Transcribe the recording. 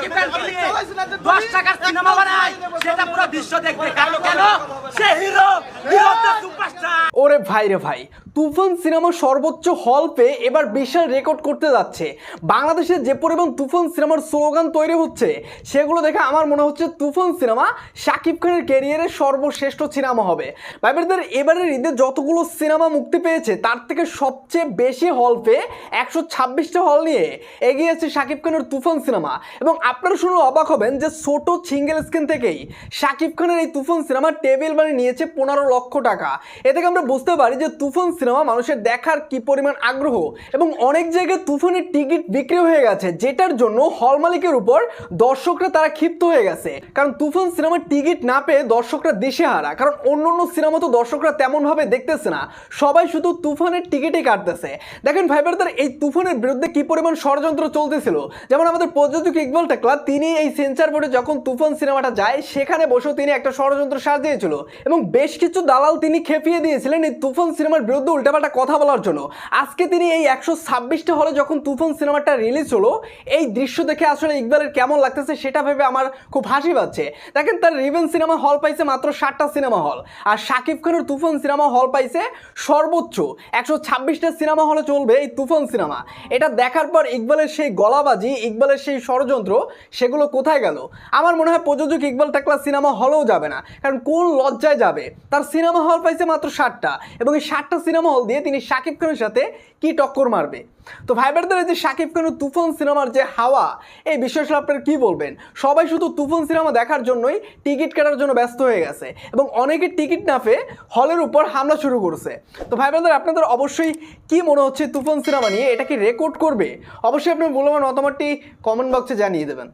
শাকিব খানকে নিয়ে দশ টাকার সিনেমা বানায় সেটা পুরো বিশ্ব দেখবে। কারণ কেন? সে হিরো হিরো ওরে ভাই রে ভাই, তুফান সিনেমা সর্বোচ্চ হল পেয়ে এবার বিশাল রেকর্ড করতে যাচ্ছে। বাংলাদেশে যে পরিমাণ তুফান সিনেমার স্লোগান তৈরি হচ্ছে, সেগুলো দেখে আমার মনে হচ্ছে তুফান সিনেমা শাকিব খানের ক্যারিয়ারের সর্বশ্রেষ্ঠ সিনেমা হবে। ভাইবারদের এবারের ঈদে যতগুলো সিনেমা মুক্তি পেয়েছে, তার থেকে সবচেয়ে বেশি হল পেয়ে একশো ছাব্বিশটা হল নিয়ে এগিয়ে আছে শাকিব খানের তুফান সিনেমা। এবং আপনারা শুনে অবাক হবেন যে ছোট সিঙ্গেল স্ক্রিন থেকেই শাকিব খানের এই তুফান সিনেমা টেবিল বানিয়ে নিয়েছে পনেরো লক্ষ টাকা। এ থেকে আমরা বুঝতে পারি যে তুফান সিনেমা মানুষের দেখার কি পরিমাণ আগ্রহ এবং অনেক জায়গায় তুফানের টিকিট বিক্রি হয়ে গেছে, যেটার জন্য হল মালিকের উপর দর্শকরা তারা ক্ষিপ্ত হয়ে গেছে। কারণ তুফান সিনেমার টিকিট না পেয়ে দর্শকরা দিশেহারা, কারণ অন্য অন্য সিনেমা তো দর্শকরা তেমনভাবে দেখতেছে না। সবাই শুধু তুফানের টিকিটই কাটতেছে। দেখেন ভাইবারদার এই তুফানের বিরুদ্ধে কি পরিমাণ ষড়যন্ত্র চলতেছিল? যেমন আমাদের প্রযোজক ইকবাল টাকলা, তিনি এই সেন্সার বোর্ডে যখন তুফান সিনেমাটা যায়, সেখানে বসেও তিনি একটা ষড়যন্ত্র সাজিয়েছিল এবং বেশ কিছু দালাল তিনি খেপিয়ে দিয়েছিলেন এই তুফান সিনেমার বিরুদ্ধে উল্টাপাল্টা কথা বলার জন্য। আজকে তিনি এই একশো ছাব্বিশটা হলে যখন তুফান সিনেমাটা রিলিজ হলো, এই দৃশ্য দেখে আসলে ইকবালের কেমন লাগতেছে সেটা ভেবে আমার খুব হাসি পাচ্ছে। দেখেন, তার রিভেন সিনেমা হল পাইছে মাত্র ষাটটা সিনেমা হল আর শাকিব খানের তুফান সিনেমা হল পাইছে সর্বোচ্চ একশো ছাব্বিশটা সিনেমা হলে চলবে এই তুফান সিনেমা এটা দেখার পর ইকবালের সেই গলাবাজি, ইকবালের সেই ষড়যন্ত্র, সেগুলো কোথায় গেল? আমার মনে হয় প্রযোজক ইকবাল টাকলা সিনেমা হলেও যাবে না। কারণ কোন লজ্জায় যাবে? তার সিনেমা হল পাইছে মাত্র ষাটটা এবং এই ষাটটা সিনেমা হল দিয়ে তিনি শাকিব খানের সাথে কি টক্কর মারবে? তো ভাইবারদের এই যে শাকিব খানের তুফান সিনেমার যে হাওয়া, এই বিষয়ে আপনারা কি বলবেন? সবাই শুধু তুফান সিনেমা দেখার জন্যই টিকিট কাটার জন্য ব্যস্ত হয়ে গেছে এবং অনেকে টিকিট না পেয়ে হলের উপর হামলা শুরু করছে। তো ভাইবারদের, আপনাদের অবশ্যই কি মনে হচ্ছে তুফান সিনেমা নিয়ে? এটা কি রেকর্ড করবে? অবশ্যই আপনার মূল্যবান মতামতটি কমেন্ট বক্সে জানিয়ে দেবেন।